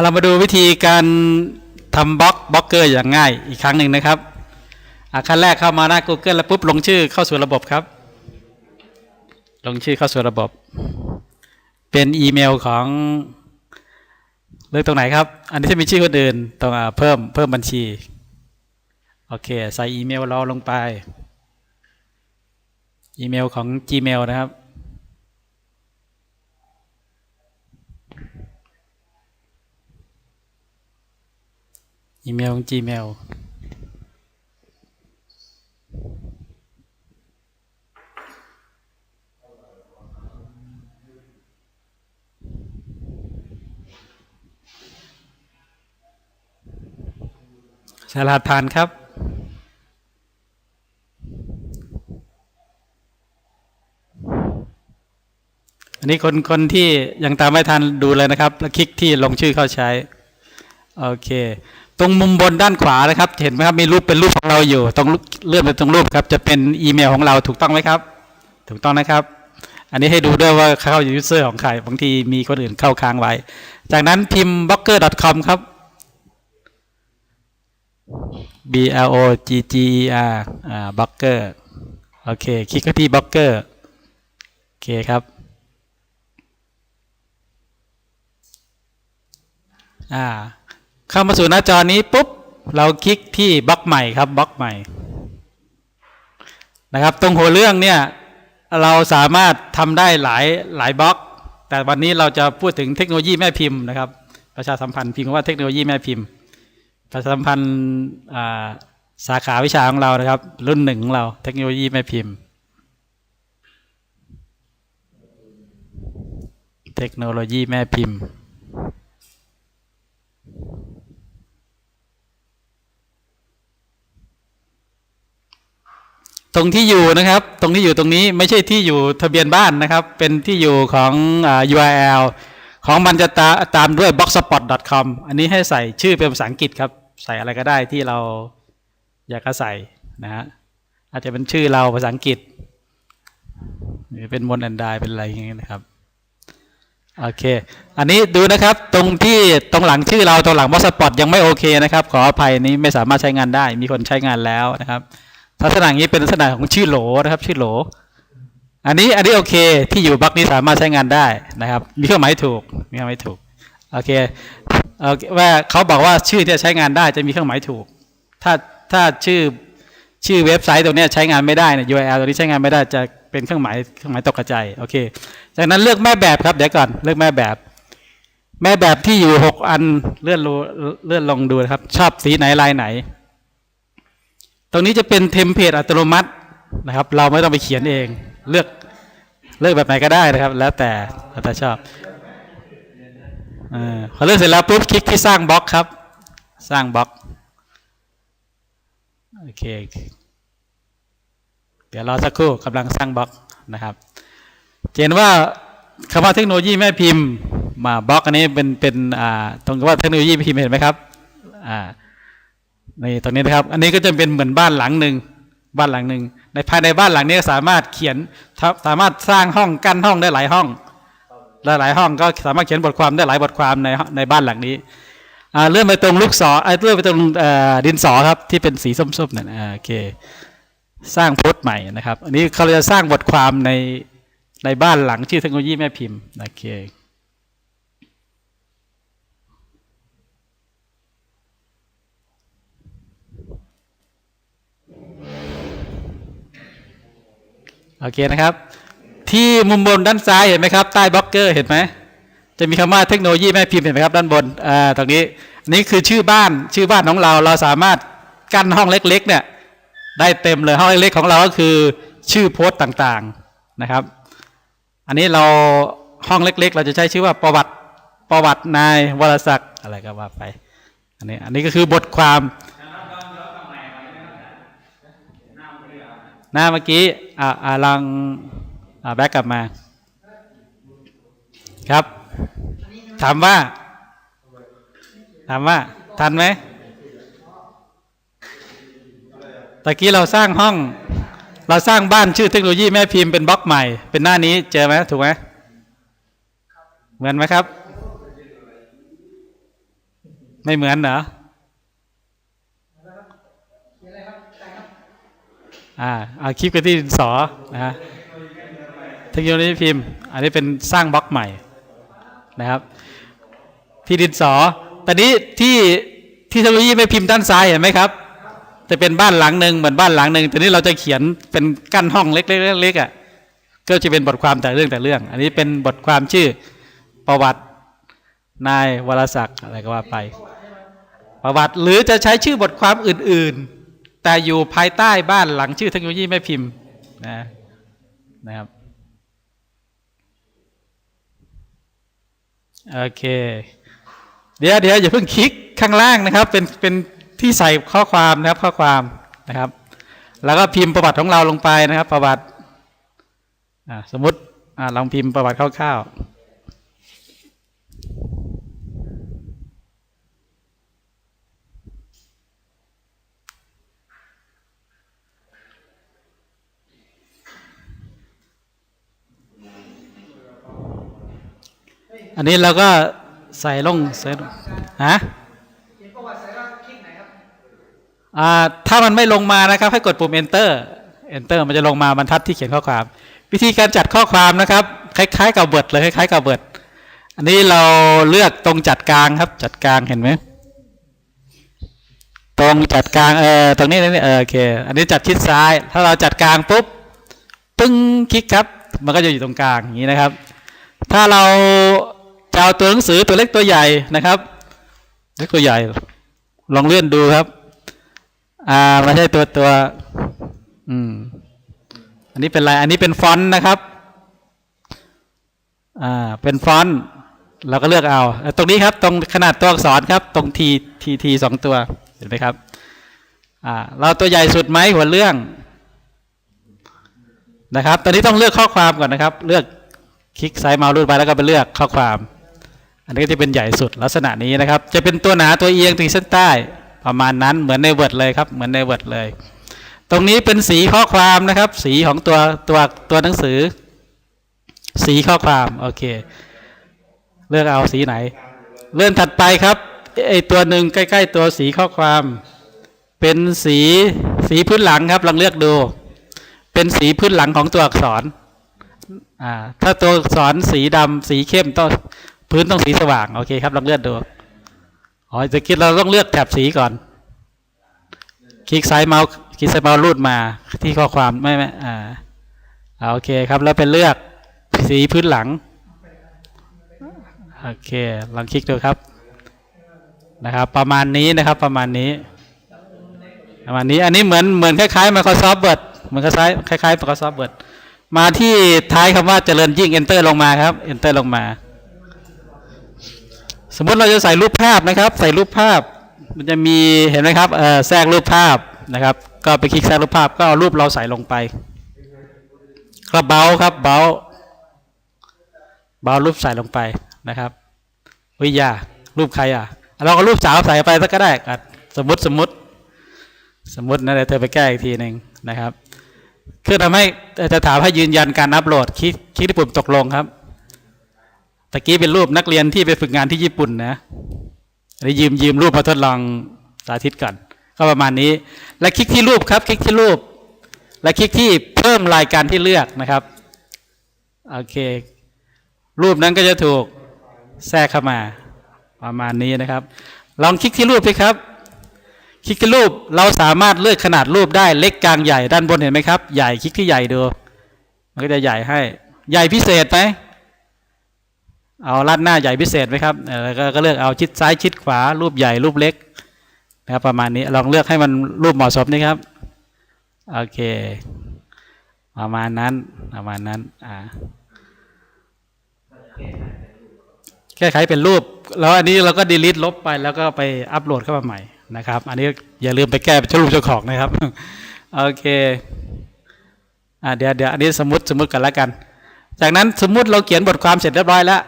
เรามาดูวิธีการทำบล็อกบล็อกเกอร์อย่างง่ายอีกครั้งหนึ่งนะครับขั้นแรกเข้ามาหน้า Google แล้วปุ๊บลงชื่อเข้าสู่ระบบครับ ลงชื่อเข้าสู่ระบบ เป็นอีเมลของเลือกตรงไหนครับ อันนี้จะมีชื่อคนอื่นตรงอ่าเพิ่มเพิ่มบัญชี โอเค ใส่อีเมลเราลงไป อีเมลของ Gmail นะครับ อีเมลของ Gmail ส่รหัสผ่านครับ อันนี้คนคนที่ยังตามไม่ทันดูเลยนะครับ แล้วคลิกที่ลงชื่อเข้าใช้ โอเค ตรงมุมบนด้านขวานะครับ เห็นไหมครับมีรูปเป็นรูปของเราอยู่ ตรงเลื่อนไปตรงรูปครับ จะเป็นอีเมลของเราถูกต้องไหมครับ ถูกต้องนะครับ อันนี้ให้ดูด้วยว่าเข้าอยู่ยูเซอร์ของใครบางทีมีคนอื่นเข้าค้างไว้ จากนั้นพิมพ์ blogger.com ครับ b l o g g e r อ่า blogger โอเค คลิกเข้าที่ blogger โอเคครับอ่า เข้ามาสู่หน้าจอนี้ปุ๊บเราคลิกที่บล็อกใหม่ครับบล็อกใหม่นะครับตรงหัวเรื่องเนี่ยเราสามารถทำได้หลายหลายบล็อก แต่วันนี้เราจะพูดถึงเทคโนโลยีแม่พิมพ์นะครับ ประชาสัมพันธ์พิมพ์ว่าเทคโนโลยีแม่พิมพ์ ประชาสัมพันธ์สาขาวิชาของเรานะครับ รุ่นหนึ่งของเราเทคโนโลยีแม่พิมพ์ เทคโนโลยีแม่พิมพ์ ตรงที่อยู่นะครับ ตรงที่อยู่ตรงนี้ไม่ใช่ที่อยู่ทะเบียนบ้านนะครับ เป็นที่อยู่ของอ URL ของมันจะตาตามด้วย blogspot.com อันนี้ให้ใส่ชื่อเป็นภาษาอังกฤษครับ ใส่อะไรก็ได้ที่เราอยากจะใส่นะฮะอาจจะเป็นชื่อเราภาษาอังกฤษหรือเป็นมนแอนดายเป็นอะไรอย่างเงี้ยนะครับโอเค อันนี้ดูนะครับตรงที่ตรงหลังชื่อเราตรงหลัง blogspot ยังไม่โอเคนะครับ ขออภัยนี้ไม่สามารถใช้งานได้ มีคนใช้งานแล้วนะครับ ลักษณะอย่างนี้เป็นลักษณะของชื่อโหลนะครับ ชื่อโหล อันนี้อันนี้โอเค ที่อยู่บล็อกนี้สามารถใช้งานได้นะครับ มีเครื่องหมายถูกมีเครื่องหมายถูกโอเคโอเคว่าเขาบอกว่าชื่อที่ใช้งานได้จะมีเครื่องหมายถูก ถ้าถ้าชื่อชื่อเว็บไซต์ตัวนี้ใช้งานไม่ได้เนี่ย URL ตัวนี้ใช้งานไม่ได้จะเป็นเครื่องหมายเครื่องหมายตกกระจายโอเค จากนั้นเลือกแม่แบบครับเดี๋ยวก่อนเลือกแม่แบบ แม่แบบที่อยู่หกอันเลื่อนลงเลื่อนลงดูนะครับ ชอบสีไหนลายไหน ตรงนี้จะเป็นเทมเพลตอัตโนมัตินะครับ เราไม่ต้องไปเขียนเอง เลือกเลือกแบบไหนก็ได้นะครับ แล้วแต่แล้วแต่ชอบอพอเลือกเสร็จแล้วปุ๊บคลิกที่สร้างบล็อกครับ สร้างบล็อกโอเคเดี๋ยวรอสักครู่กำลังสร้างบล็อกนะครับเห็นว่าคำว่าเทคโนโลยีแม่พิมพ์มาบล็อกอันนี้เป็นเป็นอ่าตรงกับว่าเทคโนโลยีแม่พิมพ์เห็นไหมครับอ่า นี่ตรงนี้นะครับ อันนี้ก็จะเป็นเหมือนบ้านหลังหนึ่งบ้านหลังหนึ่งในภายในบ้านหลังนี้สามารถเขียนสามารถสร้างห้องกั้นห้องได้หลายห้องหลายหลายห้องก็สามารถเขียนบทความได้หลายบทความในในบ้านหลังนี้เลื่อนไปตรงลูกศรเอ่อเลื่อนไปตรงดินสอครับที่เป็นสีส้มๆนั่นอ่าโอเค สร้างโพสต์ใหม่นะครับ อันนี้เขาจะสร้างบทความในในบ้านหลังชื่อเทคโนโลยีแม่พิมพ์โอเค โอเคนะครับ ที่มุมบนด้านซ้ายเห็นไหมครับ ใต้บล็อกเกอร์เห็นไหมจะมีคำว่าเทคโนโลยีแม่พิมพ์เห็นไหมครับด้านบนอ่าตรงนี้อันนี้คือชื่อบ้านชื่อบ้านของเราเราสามารถกั้นห้องเล็ก ๆ เนี่ยได้เต็มเลยห้องเล็กๆของเราก็คือชื่อโพสต์ต่างๆนะครับ อันนี้เราห้องเล็ก ๆ เราจะใช้ชื่อว่าประวัติประวัตินายวรศักดิ์อะไรก็ว่าไปอันนี้อันนี้ก็คือบทความ หน้าเมื่อกี้ อ่าอาลองอ่าแบกกลับมา ครับ ถามว่า ถามว่า ทันไหมตะกี้เราสร้างห้อง เราสร้างบ้านชื่อเทคโนโลยีแม่พิมพ์เป็นบล็อกใหม่ เป็นหน้านี้เจอไหมถูกไหมเหมือนไหมครับ ไม่เหมือนเหรอ อ่าอาคลิปกันที่ดินสอนะฮะเทคโนโลยีพิมพ์ อันนี้เป็นสร้างบล็อกใหม่นะครับ ที่ดินสอตอนนี้ที่ที่เทคโนโลยีไม่พิมพ์ด้านซ้ายเห็นไหมครับจะเป็นบ้านหลังหนึ่งเหมือนบ้านหลังหนึ่งแต่นี้เราจะเขียนเป็นกั้นห้องเล็กๆเล็กๆอะก็จะเป็นบทความแต่เรื่องแต่เรื่อง อันนี้เป็นบทความชื่อประวัตินายวรศักดิ์อะไรก็ว่าไป ประวัติหรือจะใช้ชื่อบทความอื่น ๆ แต่อยู่ภายใต้บ้านหลังชื่อเทคโนโลยีแม่พิมพ์นะนะครับโอเค เดี๋ยวเดี๋ยวอย่าเพิ่งคลิกข้างล่างนะครับ เป็นเป็นที่ใส่ข้อความนะครับข้อความนะครับ แล้วก็พิมพ์ประวัติของเราลงไปนะครับ ประวัติสมมติลองพิมพ์ประวัติคร่าวๆ อันนี้เราก็ใส่ลงใส่ลงฮะอ่าถ้ามันไม่ลงมานะครับ ให้กดปุ่ม enter enter มันจะลงมาบรรทัดที่เขียนข้อความ วิธีการจัดข้อความนะครับ คล้ายๆกับเบิร์ดเลยคล้ายๆกับเบิร์ดอันนี้เราเลือกตรงจัดกลางครับ จัดกลางเห็นไหมตรงจัดกลางเออตรงนี้นี่เออโอเค อันนี้จัดชิดซ้าย ถ้าเราจัดกลางปุ๊บปึ้งคลิกครับ มันก็จะอยู่ตรงกลางอย่างนี้นะครับ ถ้าเรา จะเอาตัวหนังสือตัวเล็กตัวใหญ่นะครับ เล็กตัวใหญ่ ลองเลื่อนดูครับ อ่าไม่ใช่ตัวตัว อืม อันนี้เป็นอะไร อันนี้เป็นฟอนต์นะครับ อ่า เป็นฟอนต์ เราก็เลือกเอา ตรงนี้ครับ ตรงขนาดตัวอักษรครับ ตรงทีทีทีสองตัว เห็นไหมครับ อ่า เราตัวใหญ่สุดไหมหัวเรื่อง นะครับ ตอนนี้ต้องเลือกข้อความก่อนนะครับ เลือกคลิกซ้ายเมาส์รูดไปแล้วก็ไปเลือกข้อความ อันนี้จะเป็นใหญ่สุดลักษณะนี้นะครับ จะเป็นตัวหนาตัวเอียงตีเส้นใต้ประมาณนั้นเหมือนในเวิร์ดเลยครับ เหมือนในเวิร์ดเลย ตรงนี้เป็นสีข้อความนะครับ สีของตัวตัวตัวหนังสือ สีข้อความโอเค เลือกเอาสีไหน เลื่อนถัดไปครับไอตัวหนึ่งใกล้ ๆ ตัวสีข้อความ เป็นสีสีพื้นหลังครับลองเลือกดู เป็นสีพื้นหลังของตัวอักษรอ่าถ้าตัวอักษรสีดำสีเข้มต้อง พื้นต้องสีสว่าง โอเคครับลองเลือกดู อ๋อจะคิดเราต้องเลือกแถบสีก่อน คลิกซ้ายเมาส์คลิกซ้ายเมาส์รูดมาที่ข้อความไม่ไม่อ่าโอเคครับแล้วเป็นเลือกสีพื้นหลัง โอเคลองคลิกดูครับนะครับ ประมาณนี้นะครับประมาณนี้ ประมาณนี้อันนี้เหมือนเหมือนคล้ายๆ Microsoft Word เหมือนคล้ายคล้ายๆ Microsoft Word มาที่ท้ายคำว่าเจริญยิ่ง Enter ลงมาครับ Enter ลงมา สมมติเราจะใส่รูปภาพนะครับ ใส่รูปภาพ มันจะมีเห็นไหมครับแทรกรูปภาพนะครับ ก็ไปคลิกแทรกรูปภาพก็เอารูปเราใส่ลงไปก็เบาครับเบาเบารูปใส่ลงไปนะครับวิยารูปใครอะเราก็รูปสาวใส่ไปสักก็ได้สมมติสมมติสมมตินะเดี๋ยวเธอไปแก้อีกทีหนึ่งนะครับคือทำให้จะถามให้ยืนยันการอัปโหลดคลิกคลิกที่ปุ่มตกลงครับ ตะกี้เป็นรูปนักเรียนที่ไปฝึกงานที่ญี่ปุ่นนะอันนี้ยืมยืมรูปมาทดลองสาธิตก่อนก็ประมาณนี้ และคลิกที่รูปครับ คลิกที่รูป และคลิกที่เพิ่มรายการที่เลือกนะครับโอเค รูปนั้นก็จะถูกแทรกเข้ามา ประมาณนี้นะครับ ลองคลิกที่รูปสิครับคลิกที่รูปเราสามารถเลือกขนาดรูปได้เล็กกลางใหญ่ด้านบนเห็นไหมครับ ใหญ่คลิกที่ใหญ่ดู มันก็จะใหญ่ให้ ใหญ่พิเศษไหม เอาลัดหน้าใหญ่พิเศษไหมครับเออก็ก็เลือกเอาชิดซ้ายชิดขวา รูปใหญ่รูปเล็กนะครับประมาณนี้ลองเลือกให้มันรูปเหมาะสมนี่ครับโอเค ประมาณนั้นประมาณนั้นอ่าแก้ไขเป็นรูป แล้วอันนี้เราก็ดีลิทลบไปแล้วก็ไปอัปโหลดเข้ามาใหม่นะครับ อันนี้อย่าลืมไปแก้เป็นรูปเจ้าของนะครับโอเคอ่าเดี๋ยวเดี๋ยวอันนี้สมมติสมมติกันแล้วกัน จากนั้นสมมุติเราเขียนบทความเสร็จเรียบร้อยแล้ว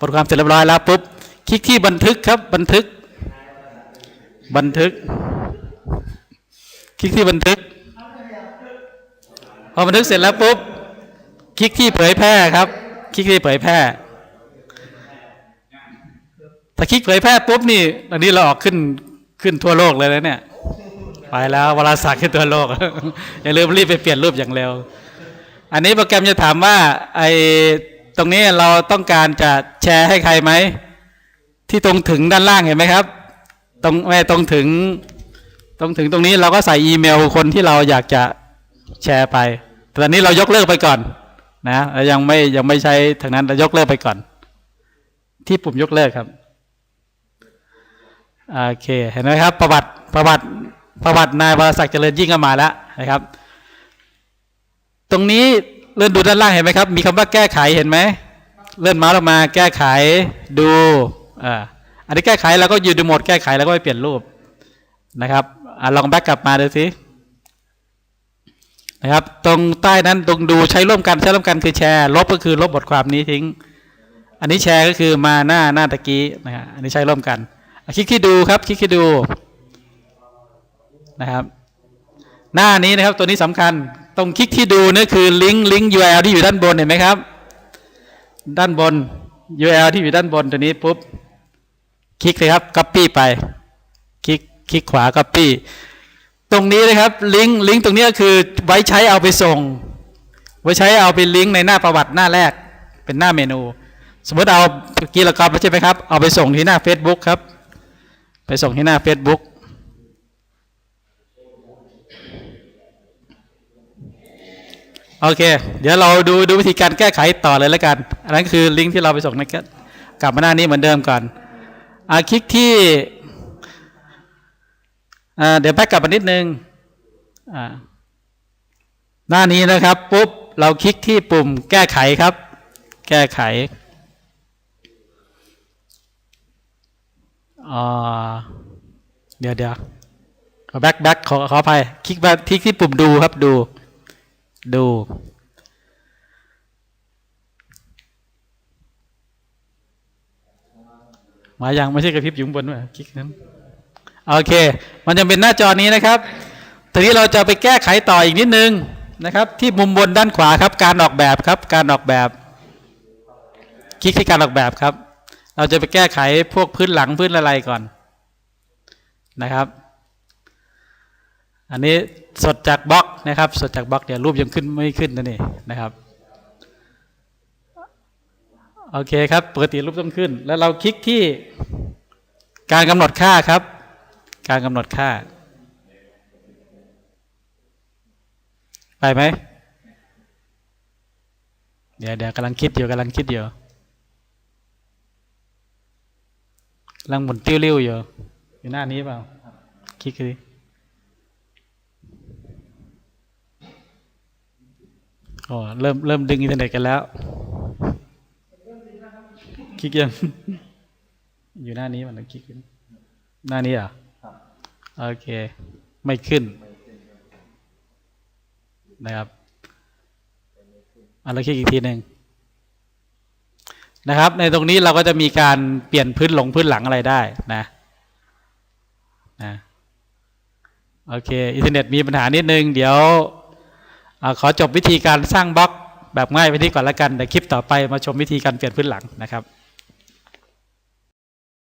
บทความเสร็จเรียบร้อยแล้วปุ๊บคลิกที่บันทึกครับ บันทึก บันทึก คลิกที่บันทึก พอบันทึกเสร็จแล้วปุ๊บคลิกที่เผยแพร่ครับ คลิกที่เผยแพร่ถ้าคลิกเผยแพร่ปุ๊บนี่อันนี้เราออกขึ้นขึ้นทั่วโลกเลยนะเนี่ยไปแล้ววารสารขึ้นทั่วโลกอย่าลืมรีบไปเปลี่ยนรูปอย่างเร็ว อันนี้โปรแกรมจะถามว่าไอ ตรงนี้เราต้องการจะแชร์ให้ใครไหม ที่ตรงถึงด้านล่างเห็นไหมครับ ตรงไม่ตรงถึง ตรงถึงตรงนี้เราก็ใส่อีเมลคนที่เราอยากจะแชร์ไปแต่ตอนนี้เรายกเลิกไปก่อนนะเรายังไม่ยังไม่ใช้ทางนั้นเรายกเลิกไปก่อน ที่ปุ่มยกเลิกครับโอเคเห็นไหมครับ ประวัติประวัติประวัตินายวรศักดิ์เจริญยิ่งก็มาแล้วนะครับ ตรงนี้ เลื่อนดูด้านล่างเห็นไหมครับ มีคำว่าแก้ไขเห็นไหมเลื่อนเมาส์ลงมา แก้ไขดูอ่าอันนี้แก้ไขเราก็อยู่ในโหมดแก้ไขแล้วก็ไปเปลี่ยนรูปนะครับอ่าลองแบ็กกลับมาดูสินะครับ ตรงใต้นั้นตรงดูใช้ร่วมกันใช้ร่วมกันคือแชร์ ลบก็คือลบบทความนี้ทิ้ง อันนี้แชร์ก็คือมาหน้าหน้าตะกี้นะฮะอันนี้ใช้ร่วมกันคลิกที่ดูครับคลิกที่ดูนะครับ หน้านี้นะครับตัวนี้สำคัญ ตรงคลิกที่ดูนี่คือลิงก์ลิงก์ URL ที่อยู่ด้านบนเห็นไหมครับ ด้านบน URL ที่อยู่ด้านบนตัวนี้ปุ๊บคลิกเลยครับ Copy ไป คลิกคลิกขวา Copy ตรงนี้นะครับลิงก์ลิงก์ตรงนี้ก็คือไว้ใช้เอาไปส่ง ไว้ใช้เอาไปลิงก์ในหน้าประวัติหน้าแรกเป็นหน้าเมนู สมมติเอาเมื่อกี้เรากรอบใช่ไหมครับเอาไปส่งที่หน้า Facebook ครับ ไปส่งที่หน้า Facebook โอเค เดี๋ยวเราดูดูวิธีการแก้ไขต่อเลยแล้วกัน อันนั้นคือลิงก์ที่เราไปส่งนะครับกลับมาหน้านี้เหมือนเดิมก่อนอ่าคลิกที่อ่าเดี๋ยวแบ็กกลับมานิดนึงอ่าหน้านี้นะครับปุ๊บเราคลิกที่ปุ่มแก้ไขครับ แก้ไขอ่าเดี๋ยวเดี๋ยวแบ็กแบ็กขอขออภัยคลิกมาคลิกที่ปุ่มดูครับดู ดู มาอยังไม่ใช่กระพริบอยู่บนด้วยคลิกนั้นโอเค มันจะเป็นหน้าจอนี้นะครับทีนี้เราจะไปแก้ไขต่ออีกนิดนึงนะครับ ที่มุมบนด้านขวาครับ การออกแบบครับ การออกแบบ คลิกที่การออกแบบครับ เราจะไปแก้ไขพวกพื้นหลังพื้นอะไรก่อนนะครับ อันนี้สดจากบล็อกนะครับ สดจากบล็อกเดี๋ยวรูปยังขึ้นไม่ขึ้นนั่นเองนะครับโอเคครับปกติรูปต้องขึ้น แล้วเราคลิกที่การกำหนดค่าครับ การกำหนดค่า ไปไหมเดี๋ยวเดี๋ยวกำลังคิดอยู่กำลังคิดอยู่กำลังหมุนติ้วริ้วอยู่อยู่หน้านี้เปล่าคลิกดิ อ๋อเริ่มเริ่มดึงอินเทอร์เน็ตกันแล้วคลิกยังอยู่หน้านี้มันแล้วคลิกขึ้นหน้านี้อะโอเค ไม่ขึ้นนะครับอะเราคลิกอีกทีหนึ่งนะครับ ในตรงนี้เราก็จะมีการเปลี่ยนพื้นหลงพื้นหลังอะไรได้นะนะโอเค อินเทอร์เน็ตมีปัญหานิดนึง เดี๋ยว ขอจบวิธีการสร้างบล็อกแบบง่ายไปที่ก่อนละกันแต่คลิปต่อไปมาชมวิธีการเปลี่ยนพื้นหลังนะครับ